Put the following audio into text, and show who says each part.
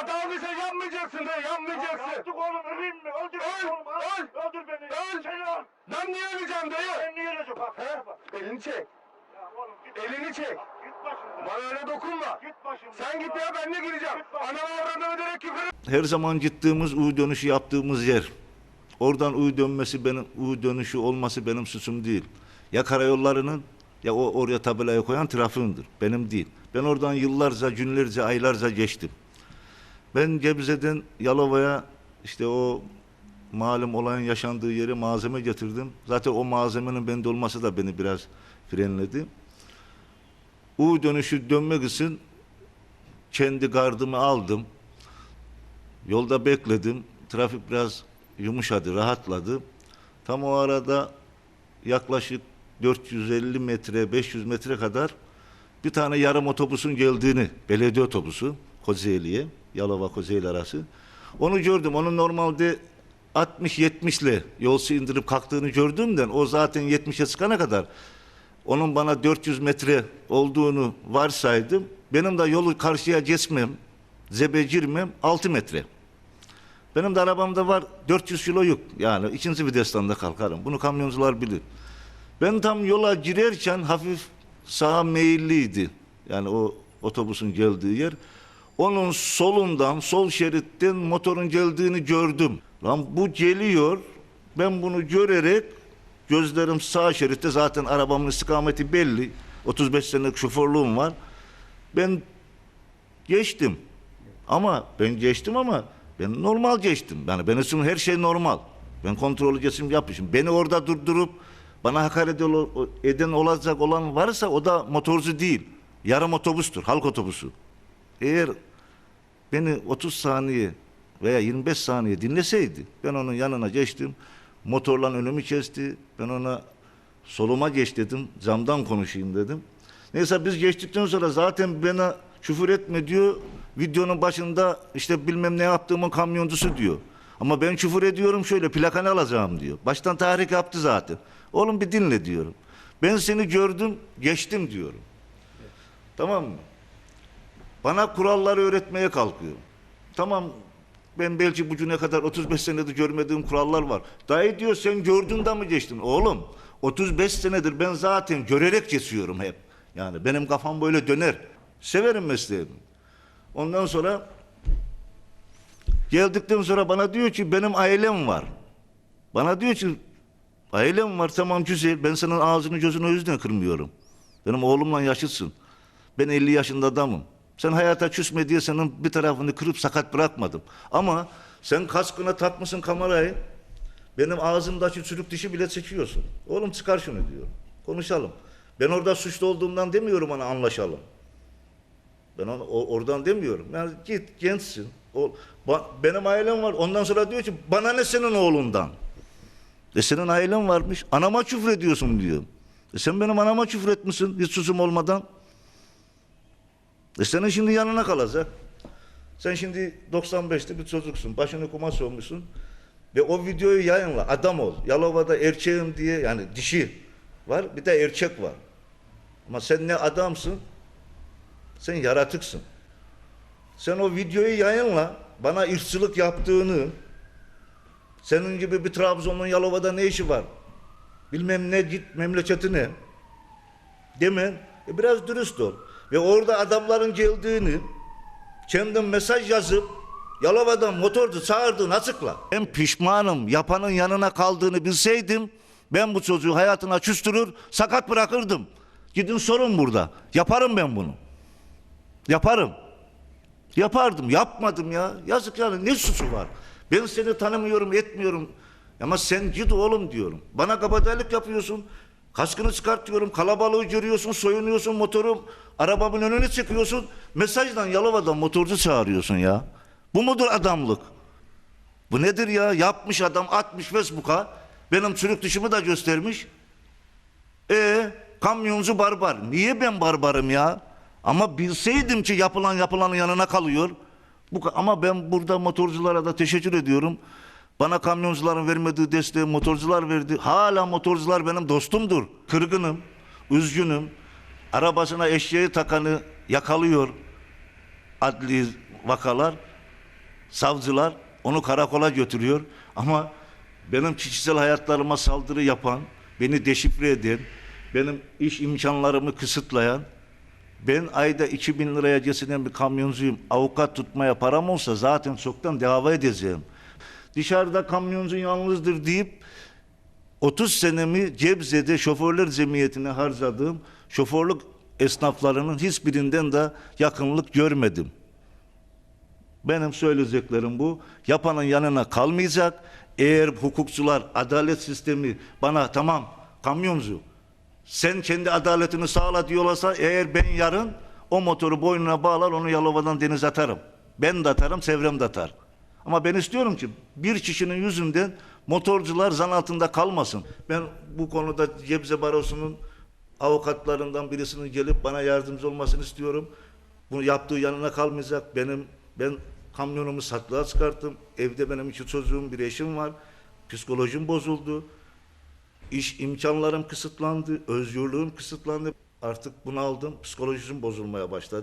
Speaker 1: Hatanı sen yapmayacaksın de yapmayacaksın.
Speaker 2: Yaptık oğlum öleyim mi? Öldür
Speaker 1: Öl,
Speaker 2: beni oğlum. Öl.
Speaker 1: öl.
Speaker 2: Öldür beni.
Speaker 1: Öl.
Speaker 2: Seni al.
Speaker 1: Ben niye öleceğim dayı?
Speaker 2: Ben niye öleceğim? Bak.
Speaker 1: He?
Speaker 2: bak.
Speaker 1: Elini çek.
Speaker 2: Ya oğlum git.
Speaker 1: Elini çek.
Speaker 2: Bak, Git başımdan.
Speaker 1: Bana öyle dokunma.
Speaker 2: Git başımdan.
Speaker 1: Sen git ya ben de gireceğim. Anam avradına öderek küfür
Speaker 3: Her zaman gittiğimiz U dönüşü yaptığımız yer. Oradan U dönmesi benim U dönüşü olması benim suçum değil. Ya karayollarının ya o oraya tabelaya koyan trafiğindir. Benim değil. Ben oradan yıllarca, günlerce, aylarca geçtim. Ben Gebze'den Yalova'ya işte o malum olayın yaşandığı yere malzeme getirdim. Zaten o malzemenin bende olması da beni biraz frenledi. U dönüşü dönmek için kendi gardımı aldım. Yolda bekledim. Trafik biraz yumuşadı, rahatladı. Tam o arada yaklaşık 450 metre, 500 metre kadar bir tane yarım otobüsün geldiğini, belediye otobüsü Kocaeli'ye, Yalova Kocaeli arası. Onu gördüm. Onun normalde 60-70 ile yolsu indirip kalktığını gördüğümden o zaten 70'e çıkana kadar onun bana 400 metre olduğunu varsaydım. Benim de yolu karşıya geçmem, zebe girmem 6 metre. Benim de arabamda var 400 kilo yük. Yani ikinci vitesinde kalkarım. Bunu kamyoncular bilir. Ben tam yola girerken hafif sağa meyilliydi. Yani o otobüsün geldiği yer. Onun solundan, sol şeritten motorun geldiğini gördüm. Lan bu geliyor. Ben bunu görerek gözlerim sağ şeritte zaten arabamın istikameti belli. 35 senelik şoförlüğüm var. Ben geçtim. Ama ben geçtim ama ben normal geçtim. Yani benim için her şey normal. Ben kontrolü geçim yapmışım. Beni orada durdurup bana hakaret eden olacak olan varsa o da motorcu değil. Yarım otobüstür, halk otobüsü. Eğer beni 30 saniye veya 25 saniye dinleseydi ben onun yanına geçtim. Motorla önümü kesti. Ben ona soluma geç dedim. Camdan konuşayım dedim. Neyse biz geçtikten sonra zaten bana küfür etme diyor. Videonun başında işte bilmem ne yaptığımın kamyoncusu diyor. Ama ben küfür ediyorum şöyle plakanı alacağım diyor. Baştan tahrik yaptı zaten. Oğlum bir dinle diyorum. Ben seni gördüm geçtim diyorum. Tamam mı? Bana kuralları öğretmeye kalkıyor. Tamam ben belki bugüne kadar 35 senedir görmediğim kurallar var. Dayı diyor sen gördün de mi geçtin? Oğlum 35 senedir ben zaten görerek geçiyorum hep. Yani benim kafam böyle döner. Severim mesleğimi. Ondan sonra geldikten sonra bana diyor ki benim ailem var. Bana diyor ki ailem var tamam güzel ben senin ağzını gözünü o kırmıyorum. Benim oğlumla yaşıtsın. Ben 50 yaşında adamım. Sen hayata küsme diye senin bir tarafını kırıp sakat bırakmadım. Ama sen kaskına takmışsın kamerayı. Benim ağzımdaki çürük dişi bile çekiyorsun. Oğlum çıkar şunu diyor. Konuşalım. Ben orada suçlu olduğumdan demiyorum ona anlaşalım. Ben ona, oradan demiyorum. Yani git gençsin. O, ba- benim ailem var. Ondan sonra diyor ki bana ne senin oğlundan? E senin ailen varmış. Anama küfür ediyorsun diyor. E sen benim anama küfür etmişsin hiç susum olmadan. E senin şimdi yanına kalacak. Sen şimdi 95'te bir çocuksun. Başını kuma soğumuşsun. Ve o videoyu yayınla. Adam ol. Yalova'da erkeğim diye yani dişi var. Bir de erkek var. Ama sen ne adamsın? Sen yaratıksın. Sen o videoyu yayınla. Bana ırkçılık yaptığını, senin gibi bir Trabzon'un Yalova'da ne işi var? Bilmem ne git memleketine. Deme. E biraz dürüst ol. Ve orada adamların geldiğini kendin mesaj yazıp Yalova'dan motorcu çağırdığını açıkla. Ben pişmanım. Yapanın yanına kaldığını bilseydim ben bu çocuğu hayatına küstürür, sakat bırakırdım. Gidin sorun burada. Yaparım ben bunu. Yaparım. Yapardım. Yapmadım ya. Yazık yani ne suçu var? Ben seni tanımıyorum, etmiyorum. Ama sen git oğlum diyorum. Bana kabadayılık yapıyorsun. Kaskını çıkart diyorum. Kalabalığı görüyorsun, soyunuyorsun motoru. Arabamın önüne çıkıyorsun. Mesajdan Yalova'dan motorcu çağırıyorsun ya. Bu mudur adamlık? Bu nedir ya? Yapmış adam atmış Facebook'a. Benim çürük dişimi de göstermiş. E kamyoncu barbar. Niye ben barbarım ya? Ama bilseydim ki yapılan yapılanın yanına kalıyor. Bu ama ben burada motorculara da teşekkür ediyorum. Bana kamyoncuların vermediği desteği motorcular verdi. Hala motorcular benim dostumdur. Kırgınım, üzgünüm. Arabasına eşeği takanı yakalıyor adli vakalar. savcılar onu karakola götürüyor ama benim kişisel hayatlarıma saldırı yapan, beni deşifre eden, benim iş imkanlarımı kısıtlayan, ben ayda 2000 liraya geçinen bir kamyoncuyum. Avukat tutmaya param olsa zaten çoktan dava edeceğim. Dışarıda kamyoncu yalnızdır deyip 30 senemi Gebze'de şoförler cemiyetine harcadığım şoförlük esnaflarının hiçbirinden de yakınlık görmedim. Benim söyleyeceklerim bu. Yapanın yanına kalmayacak. Eğer hukukçular, adalet sistemi bana tamam kamyoncu sen kendi adaletini sağla diyorlarsa eğer ben yarın o motoru boynuna bağlar onu Yalova'dan denize atarım. Ben de atarım, çevrem de atar. Ama ben istiyorum ki bir kişinin yüzünden motorcular zan altında kalmasın. Ben bu konuda Gebze Barosu'nun avukatlarından birisinin gelip bana yardımcı olmasını istiyorum. Bunu yaptığı yanına kalmayacak. Benim ben kamyonumu satlığa çıkarttım. Evde benim iki çocuğum, bir eşim var. Psikolojim bozuldu. İş imkanlarım kısıtlandı, özgürlüğüm kısıtlandı. Artık bunaldım, psikolojim bozulmaya başladı.